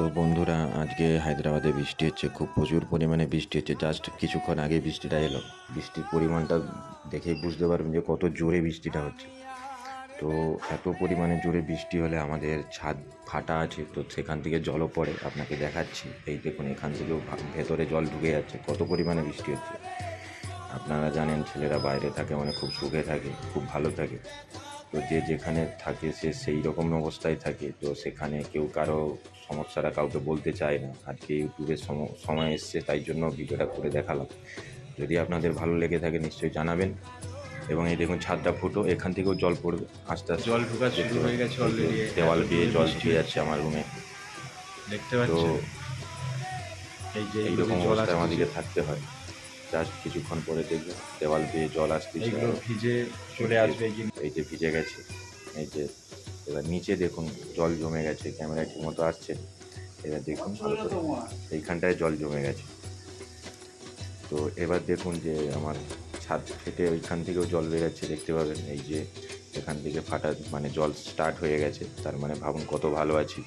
তো বন্ধুরা, আজকে হায়দ্রাবাদে বৃষ্টি হচ্ছে, খুব প্রচুর পরিমাণে বৃষ্টি হচ্ছে। জাস্ট কিছুক্ষণ আগে বৃষ্টিটা এলো। বৃষ্টির পরিমাণটা দেখেই বুঝতে পারবেন যে কত জোরে বৃষ্টিটা হচ্ছে। তো এত পরিমাণে জোরে বৃষ্টি হলে আমাদের ছাদ ফাটা আছে, তো সেখান থেকে জলও পড়ে। আপনাকে দেখাচ্ছি। এই দেখুন, এখান থেকেও ভেতরে জল ঢুকে যাচ্ছে। কত পরিমাণে বৃষ্টি হচ্ছে। আপনারা জানেন, ছেলেরা বাইরে থাকে মানে খুব সুখে থাকে, খুব ভালো থাকে। তো যে যেখানে থাকে সে সেই রকম অবস্থায় থাকে। তো সেখানে কেউ কারও সমস্যাটা কাউকে বলতে চায় না। আজকে ইউটিউবের সম- সময় এসছে তাই জন্য ভিডিওটা করে দেখালাম। যদি আপনাদের ভালো লেগে থাকে নিশ্চয়ই জানাবেন। এবং এই দেখুন ছাদটা ফুটো এখান থেকেও জল পড়বে। আস্তে আস্তে জল ঢোকা শুরু হয়ে গেছে অলরেডি দেওয়াল দিয়ে জল ঢুকে যাচ্ছে আমার রুমে। দেখতে তো পাচ্ছেন এই যে এইরকম অবস্থায় আমাদেরকে থাকতে হয়। জাস্ট কিছুক্ষণ পরে দেখবেন দেওয়াল দিয়ে জল আসতেছে এইগুলো ভিজে চলে আসবে এই যে ভিজে গেছে এই যে এবার নিচে দেখুন জল জমে গেছে ক্যামেরা ঠিক মতো আসছে এবার দেখুন এইখানটায় জল জমে গেছে। তো এবার দেখুন যে আমার ছাদ ফেটে ওইখান থেকেও জল বেরোচ্ছে দেখতে পাবেন এই যে এখান থেকে ফাটা মানে জল স্টার্ট হয়ে গেছে তার মানে ভাবুন কত ভালো আছি।